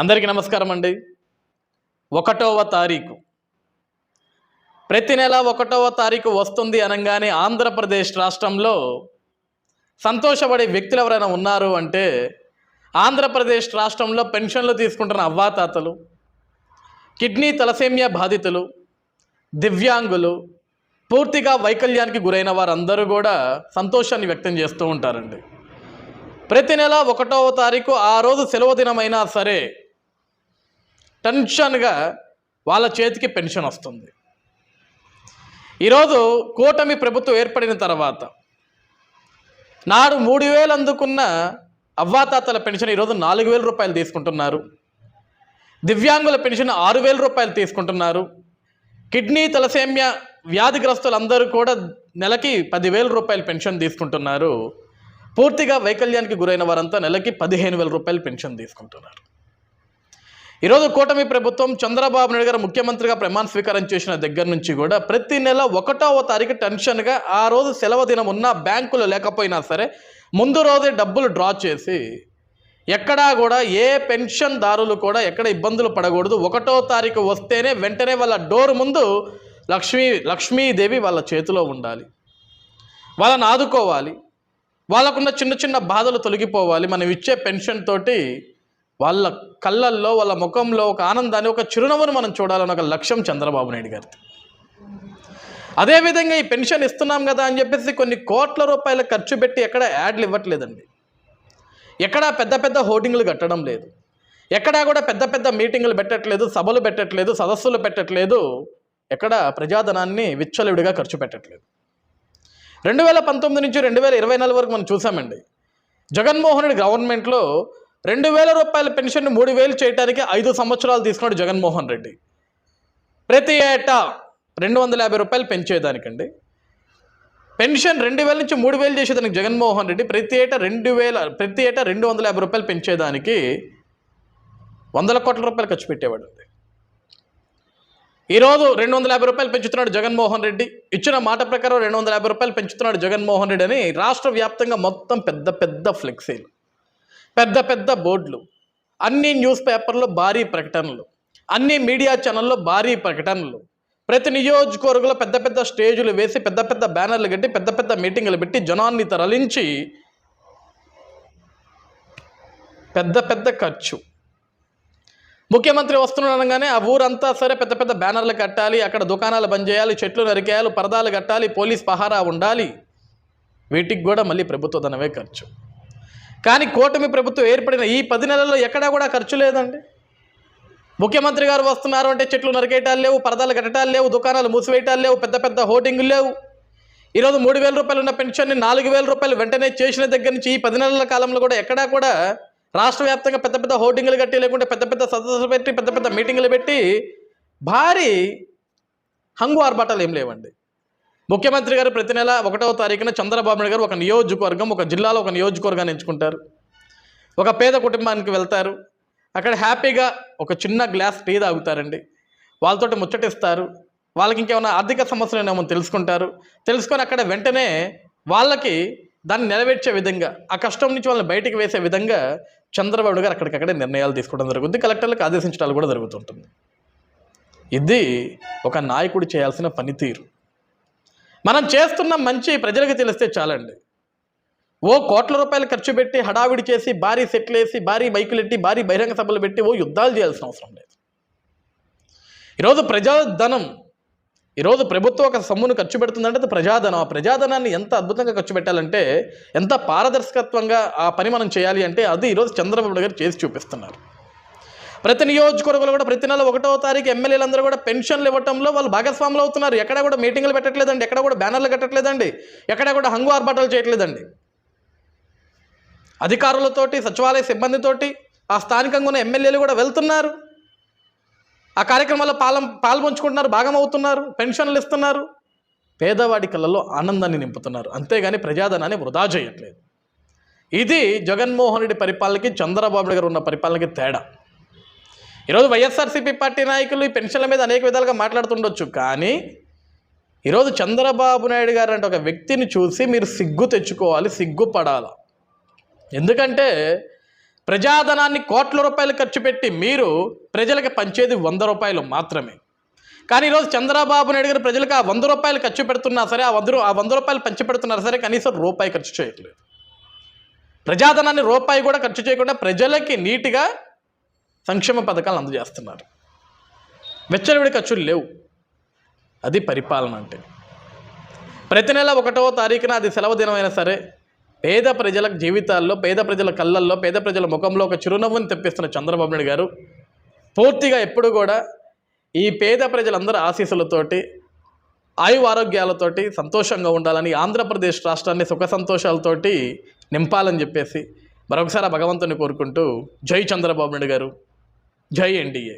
అందరికీ నమస్కారం అండి. ఒకటవ తారీఖు. ప్రతి నెల ఒకటవ తారీఖు వస్తుంది అనగానే ఆంధ్రప్రదేశ్ రాష్ట్రంలో సంతోషపడే వ్యక్తులు ఎవరైనా ఉన్నారు అంటే ఆంధ్రప్రదేశ్ రాష్ట్రంలో పెన్షన్లు తీసుకుంటున్న అవ్వాతాతలు కిడ్నీ తలసేమియా బాధితులు దివ్యాంగులు పూర్తిగా వైకల్యానికి గురైన వారందరూ కూడా సంతోషాన్ని వ్యక్తం చేస్తూ ఉంటారండి. ప్రతి నెల ఒకటవ తారీఖు ఆ రోజు సెలవు దినమైనా సరే టెన్షన్గా వాళ్ళ చేతికి పెన్షన్ వస్తుంది. ఈరోజు కూటమి ప్రభుత్వం ఏర్పడిన తర్వాత నాడు మూడు వేలు అందుకున్న అవ్వాతాతల పెన్షన్ ఈరోజు నాలుగు వేల రూపాయలు తీసుకుంటున్నారు. దివ్యాంగుల పెన్షన్ ఆరు వేల రూపాయలు తీసుకుంటున్నారు. కిడ్నీ తలసేమ్య వ్యాధిగ్రస్తులందరూ కూడా నెలకి పదివేల రూపాయలు పెన్షన్ తీసుకుంటున్నారు. పూర్తిగా వైకల్యానికి గురైన వారంతా నెలకి పదిహేను వేల రూపాయలు పెన్షన్ తీసుకుంటున్నారు. ఈరోజు కూటమి ప్రభుత్వం చంద్రబాబు నాయుడు గారు ముఖ్యమంత్రిగా ప్రమాణ స్వీకారం చేసిన దగ్గర నుంచి కూడా ప్రతి నెల ఒకటవ తారీఖు టెన్షన్గా ఆ రోజు సెలవు దినం ఉన్న బ్యాంకులు లేకపోయినా సరే ముందు రోజే డబ్బులు డ్రా చేసి ఎక్కడా కూడా ఏ పెన్షన్ దారులు కూడా ఎక్కడ ఇబ్బందులు పడకూడదు. ఒకటో తారీఖు వస్తేనే వెంటనే వాళ్ళ డోర్ ముందు లక్ష్మీ లక్ష్మీదేవి వాళ్ళ చేతిలో ఉండాలి. వాళ్ళని ఆదుకోవాలి. వాళ్ళకున్న చిన్న చిన్న బాధలు తొలగిపోవాలి. మనం ఇచ్చే పెన్షన్ తోటి వాళ్ళ కళ్ళల్లో వాళ్ళ ముఖంలో ఒక ఆనందాన్ని ఒక చిరునవ్వును మనం చూడాలని ఒక లక్ష్యం చంద్రబాబు నాయుడు గారిది అదేవిధంగా ఈ పెన్షన్ ఇస్తున్నాం కదా అని చెప్పేసి కొన్ని కోట్ల రూపాయల ఖర్చు పెట్టి ఎక్కడ యాడ్లు ఇవ్వట్లేదండి. ఎక్కడా పెద్ద పెద్ద హోర్డింగ్లు కట్టడం లేదు. ఎక్కడా కూడా పెద్ద పెద్ద మీటింగులు పెట్టట్లేదు సభలు పెట్టట్లేదు సదస్సులు పెట్టట్లేదు. ఎక్కడ ప్రజాధనాన్ని విచ్చలవిడిగా ఖర్చు పెట్టట్లేదు. రెండు వేల పంతొమ్మిది నుంచి రెండు వేల ఇరవై నాలుగు వరకు మనం చూసామండి. జగన్మోహన్ రెడ్డి గవర్నమెంట్లో రెండు వేల రూపాయల పెన్షన్ మూడు వేలు చేయడానికి ఐదు సంవత్సరాలు తీసుకున్నాడు జగన్మోహన్ రెడ్డి. ప్రతి ఏటా రెండు వందల యాభై రూపాయలు పెంచేదానికండి. పెన్షన్ రెండు వేల నుంచి మూడు వేలు చేసేదానికి జగన్మోహన్ రెడ్డి ప్రతి ఏటా రెండు వేల ప్రతి ఏటా రెండు వందల యాభై రూపాయలు పెంచేదానికి వందల కోట్ల రూపాయలు ఖర్చు పెట్టేవాడు ఈరోజు రెండు వందల యాభై రూపాయలు పెంచుతున్నాడు జగన్మోహన్ రెడ్డి. ఇచ్చిన మాట ప్రకారం రెండు వందల యాభై రూపాయలు పెంచుతున్నాడు జగన్మోహన్ రెడ్డి అని రాష్ట్ర వ్యాప్తంగా మొత్తం పెద్ద పెద్ద ఫ్లెక్సీలు. పెద్ద పెద్ద బోర్డులు అన్ని న్యూస్ పేపర్లో భారీ ప్రకటనలు అన్ని మీడియా ఛానల్లో భారీ ప్రకటనలు. ప్రతి నియోజకవర్గంలో పెద్ద పెద్ద స్టేజులు వేసి పెద్ద పెద్ద బ్యానర్లు కట్టి పెద్ద పెద్ద మీటింగులు పెట్టి జనాన్ని తరలించి పెద్ద పెద్ద ఖర్చు. ముఖ్యమంత్రి వస్తున్నాడు ఆ ఊరంతా సరే పెద్ద పెద్ద బ్యానర్లు కట్టాలి అక్కడ దుకాణాలు బంద్ చేయాలి చెట్లు నరికేయాలి పరదాలు కట్టాలి పోలీస్ పహారా ఉండాలి. వీటికి కూడా మళ్ళీ ప్రభుత్వ ధనమే ఖర్చు. కానీ కూటమి ప్రభుత్వం ఏర్పడిన ఈ పది నెలల్లో ఎక్కడా కూడా ఖర్చు లేదండి. ముఖ్యమంత్రి గారు వస్తున్నారు అంటే చెట్లు నరికేయటాలు లేవు పరదాలు కట్టడాలు లేవు దుకాణాలు మూసివేయటాలు లేవు పెద్ద పెద్ద హోర్డింగులు లేవు. ఈరోజు మూడు వేల రూపాయలు ఉన్న పెన్షన్ని నాలుగు వేల రూపాయలు వెంటనే చేసిన దగ్గర నుంచి ఈ పది నెలల కాలంలో కూడా ఎక్కడా కూడా రాష్ట్ర వ్యాప్తంగా పెద్ద పెద్ద హోర్డింగులు కట్టి లేకుంటే పెద్ద పెద్ద సదస్సులు పెట్టి పెద్ద పెద్ద మీటింగులు పెట్టి భారీ హంగు ఆర్భాటాలు ఏం లేవండి. ముఖ్యమంత్రి గారు ప్రతి నెల ఒకటవ తారీఖున చంద్రబాబు నాయుడు గారు ఒక నియోజకవర్గం ఒక జిల్లాలో ఒక నియోజకవర్గాన్ని ఎంచుకుంటారు. ఒక పేద కుటుంబానికి వెళ్తారు. అక్కడ హ్యాపీగా ఒక చిన్న గ్లాస్ టీ తాగుతారండి. వాళ్ళతోటి ముచ్చటిస్తారు. వాళ్ళకి ఇంకేమైనా ఆర్థిక సమస్యలు ఏమో తెలుసుకుంటారు. తెలుసుకొని అక్కడ వెంటనే వాళ్ళకి దాన్ని నెరవేర్చే విధంగా ఆ కష్టం నుంచి వాళ్ళని బయటికి వేసే విధంగా చంద్రబాబు గారు అక్కడికక్కడే నిర్ణయాలు తీసుకోవడం జరుగుతుంది. కలెక్టర్లకు ఆదేశించడాలు కూడా జరుగుతుంటుంది. ఇది ఒక నాయకుడు చేయాల్సిన పనితీరు. మనం చేస్తున్న మంచి ప్రజలకు తెలిస్తే చాలండి. ఓ కోట్ల రూపాయలు ఖర్చు పెట్టి హడావిడి చేసి భారీ సెట్లు వేసి భారీ బైకులు ఎట్టి భారీ బహిరంగ సభలు పెట్టి ఓ యుద్ధాలు చేయాల్సిన అవసరం లేదు. ఈరోజు ప్రజాధనం ఈరోజు ప్రభుత్వం ఒక సొమ్మును ఖర్చు పెడుతుందంటే అది ప్రజాధనం. ఆ ప్రజాధనాన్ని ఎంత అద్భుతంగా ఖర్చు పెట్టాలంటే ఎంత పారదర్శకత్వంగా ఆ పని మనం చేయాలి అంటే అది ఈరోజు చంద్రబాబు గారు చేసి చూపిస్తున్నారు. ప్రతి నియోజకవర్గంలో కూడా ప్రతి నెల ఒకటో తారీఖు ఎమ్మెల్యేలందరూ కూడా పెన్షన్లు ఇవ్వటంలో వాళ్ళు భాగస్వాములు అవుతున్నారు. ఎక్కడ కూడా మీటింగ్లు పెట్టట్లేదండి. ఎక్కడ కూడా బ్యానర్లు కట్టట్లేదండి. ఎక్కడ కూడా హంగు ఆర్భాటాలు చేయట్లేదండి. అధికారులతోటి సచివాలయ సిబ్బందితోటి ఆ స్థానికంగా ఉన్న ఎమ్మెల్యేలు కూడా వెళ్తున్నారు. ఆ కార్యక్రమాల్లో పాలం పాల్పంచుకుంటున్నారు భాగం అవుతున్నారు పెన్షన్లు ఇస్తున్నారు. పేదవాడి కళ్ళల్లో ఆనందాన్ని నింపుతున్నారు. అంతేగాని ప్రజాధనాన్ని వృధా చేయట్లేదు. ఇది జగన్మోహన్ రెడ్డి పరిపాలనకి చంద్రబాబు నాయుడు గారు ఉన్న పరిపాలనకి తేడా. ఈరోజు వైఎస్ఆర్సీపీ పార్టీ నాయకులు ఈ పెన్షన్ల మీద అనేక విధాలుగా మాట్లాడుతుండొచ్చు కానీ ఈరోజు చంద్రబాబు నాయుడు గారు అంటే ఒక వ్యక్తిని చూసి మీరు సిగ్గు తెచ్చుకోవాలి సిగ్గుపడాలి? ఎందుకంటే ప్రజాధనాన్ని కోట్ల రూపాయలు ఖర్చు పెట్టి మీరు ప్రజలకు పంచేది వంద రూపాయలు మాత్రమే. కానీ ఈరోజు చంద్రబాబు నాయుడు గారు ప్రజలకు ఆ వంద రూపాయలు ఖర్చు పెడుతున్నా సరే ఆ వంద ఆ వంద రూపాయలు పంచి పెడుతున్నారు సరే కనీసం రూపాయి ఖర్చు చేయట్లేదు. ప్రజాధనాన్ని రూపాయి కూడా ఖర్చు చేయకుండా ప్రజలకి నీట్గా సంక్షేమ పథకాలు అందజేస్తున్నారు. వెచ్చనివిడి ఖర్చులు లేవు. అది పరిపాలన అంటే. ప్రతి నెల ఒకటవ తారీఖున అది సెలవు దినమైనా సరే పేద ప్రజల జీవితాల్లో పేద ప్రజల కళ్ళల్లో పేద ప్రజల ముఖంలో ఒక చిరునవ్వుని తెప్పిస్తున్న చంద్రబాబు నాయుడు గారు పూర్తిగా ఎప్పుడు కూడా ఈ పేద ప్రజలందరూ ఆశీస్సులతోటి ఆయు ఆరోగ్యాలతోటి సంతోషంగా ఉండాలని ఆంధ్రప్రదేశ్ రాష్ట్రాన్ని సుఖ సంతోషాలతోటి నింపాలని చెప్పేసి మరొకసారి భగవంతుని కోరుకుంటూ జై చంద్రబాబు నాయుడు గారు. జై ఎన్డీఏ